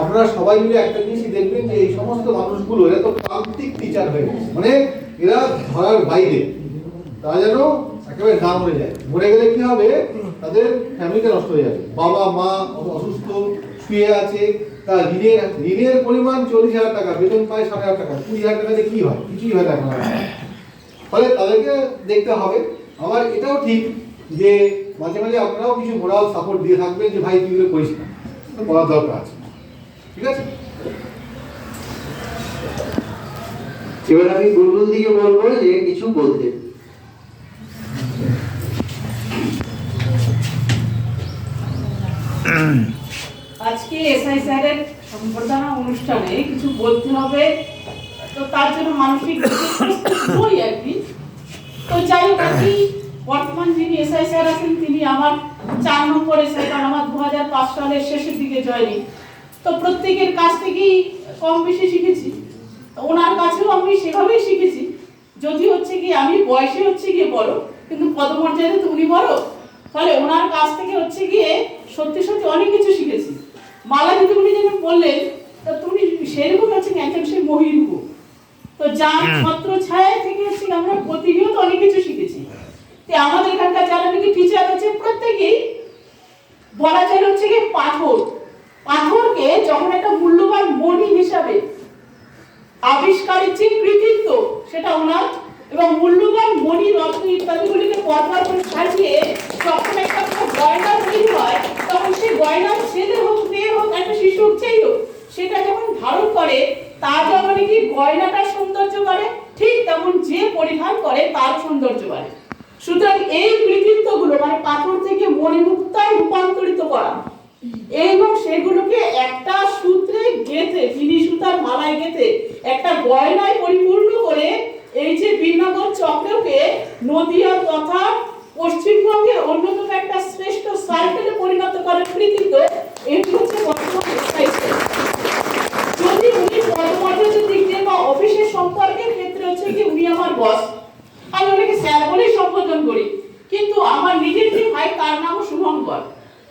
আপনারা সবাই মিলে একটা জিনিসই দেখবেন যে এই সমস্ত মানুষগুলো, এরা তো প্রান্তিক টিচার হয়ে গেছে। মানে এরা ধরার বাইরে। তারা যেন একেবারে না মরে যায়। মরে গেলে কি হবে? তাদের ফ্যামিলিটা নষ্ট হয়ে যাবে। বাবা, মা অসুস্থ, শুয়ে আছে, তা ঋণের ঋণের পরিমাণ চল্লিশ হাজার টাকা, বেতন পায় ষাট হাজার টাকা। কুড়ি হাজার টাকাতে কি হয়? কিছুই হয় না ফলে তাদেরকে দেখতে হবে। আবার এটাও ঠিক যে মাঝে মাঝে আপনারাও কিছু মোরাল সাপোর্ট দিয়ে থাকবেন যে, ভাই, তুই এগুলো করিস না। করার দরকার আছে। এবার আমি বুলবুল দিকে বলব যে কিছু বলতে। আজকে এসআই স্যারের সম্বর্ধনা অনুষ্ঠানে কিছু বলতে হবে। তো তার জন্য মানসিক বই আর কি। তো যাই হোক, আমি বর্তমান যিনি এসআই স্যার আছেন, তিনি আমার চার নম্বর এসআই কারণ আমার দু হাজার পাঁচ সালের শেষের দিকে জয়নি তো প্রত্যেকের কাছ থেকেই কম বেশি শিখেছি। তো ওনার কাছেও আমি সেভাবেই শিখেছি। যদি হচ্ছে কি আমি বয়সে হচ্ছে গিয়ে বড় কিন্তু পদমর্যাদা তো উনি বড় ফলে ওনার কাছ থেকে হচ্ছে গিয়ে সত্যি সত্যি অনেক কিছু শিখেছি। মালা যদি উনি যেন বললেন তা তুমি সেরকম হচ্ছে একজন সেই মহিরূপ তো যার ছত্র ছায়া থেকে হচ্ছে আমরা প্রতিনিয়ত অনেক কিছু শিখেছি। তো আমাদের এখানকার যারা নাকি টিচার আছে প্রত্যেকেই বলা যায় হচ্ছে গিয়ে পাথর পাথরকে যখন একটা মূল্যবান মণি হিসাবে আবিষ্কারের যে কৃতিত্ব সেটা ওনার এবং মূল্যবান মণি রত্ন ইত্যাদিগুলিকে পরপর করে সাজিয়ে যখন একটা একটা গয়না তৈরি হয়, তখন সেই গয়না ছেলে হোক, মেয়ে হোক, একটা শিশু যেই হোক, সেটা যখন ধারণ করে তার যখন কি গয়নাটা সৌন্দর্য করে? ঠিক তেমন যে পরিধান করে তার সৌন্দর্য বাড়ে। সুতরাং এই কৃতিত্বগুলো মানে পাথর থেকে মণিমুক্তায় রূপান্তরিত করা। এবং সেগুলোকে একটা সূত্রে গেঁথে চিনি সুতার মালায় গেঁথে, একটা গয়নায় পরিপূর্ণ করে এই যে বিনগর চক্রকে নদিয়া তথা পশ্চিমবঙ্গের অন্যতম একটা শ্রেষ্ঠ সার্কেলে পরিণত করার কৃতিত্ব এটি হচ্ছে বর্তমান যদি উনি পদমর্যাদার দিক দিয়ে বা অফিসের সম্পর্কের ক্ষেত্রে হচ্ছে কি উনি আমার বস আমি ওনাকে স্যার বলেই সম্বোধন করি। কিন্তু আমার নিজের যে ভাই, তার নামও শুভঙ্কর।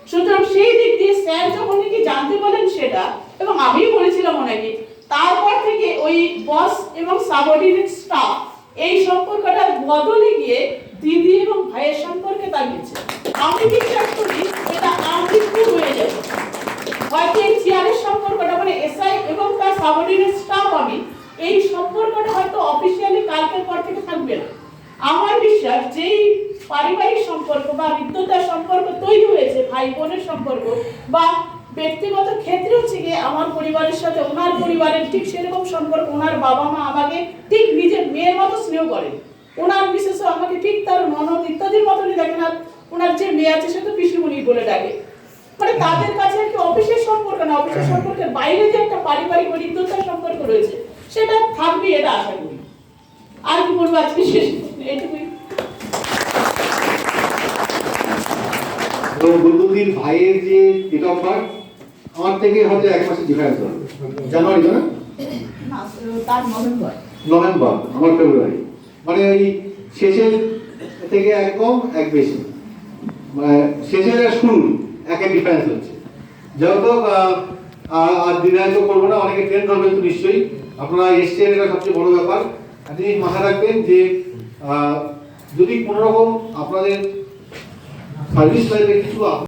সুতরাং সেই দিক দিয়ে স্যার যখন নাকি জানতে পারেন সেটা, এবং আমিও বলেছিলাম ওনাকে, তারপর থেকে ওই বস এবং সাবঅর্ডিনেট স্টাফ এই সম্পর্কটা বদলে গিয়ে দিদি এবং ভাইয়ের সম্পর্কে দাঁড়িয়েছে আমি বিশ্বাস করি? এটা আমৃত্যু হয়ে যাবে হয়তো এই চেয়ারের সম্পর্কটা মানে এসআই এবং তার সাবঅর্ডিনেট স্টাফ আমি, এই সম্পর্কটা হয়তো অফিসিয়ালি কালকের পর থেকে থাকবে না। আমার বিশ্বাস যেই পারিবারিক সম্পর্ক বা হৃদ্যতার সম্পর্ক তৈরি হয়েছে, ভাই বোনের সম্পর্ক বা ব্যক্তিগত ক্ষেত্রে হচ্ছে গিয়ে আমার পরিবারের সাথে, ওনার পরিবারের ঠিক সেরকম সম্পর্ক, ওনার বাবা মা আমাকে ঠিক মতো স্নেহ করেন ওনার বিশেষ আমাকে ঠিক তার ননদ ইত্যাদির মতনই দেখেন আর ওনার যে মেয়ে আছে সে তো পিসিমণি বলে ডাকে। মানে তাদের কাছে আর কি অফিসের সম্পর্ক না অফিসের সম্পর্কের বাইরে যে একটা পারিবারিক সম্পর্ক রয়েছে সেটা থাকবে এটা আশা করি। আর কি বলব আজকে শেষ এইটুকুই। এবং ভাইয়ের যে ডেট অফ বার্থ আমার থেকে হয়তো এক মাসের ডিফারেন্স হবে। জানুয়ারি না? না তার নভেম্বর নভেম্বর, আমার ফেব্রুয়ারি। মানে ওই শেষের থেকে এক কম, এক বেশি। মানে শেষের শুরু, একের ডিফারেন্স হচ্ছে। যেহেতু আর দীর্ঘায়িত করব না, অনেকে ট্রেন ধরবেন তো নিশ্চয়ই। আপনারা এসছেন এটা সবচেয়ে বড় ব্যাপার। জিনিস মাথায় রাখবেন যে যদি কোনো রকম আপনাদের সার্ভিস লাইফে কিছু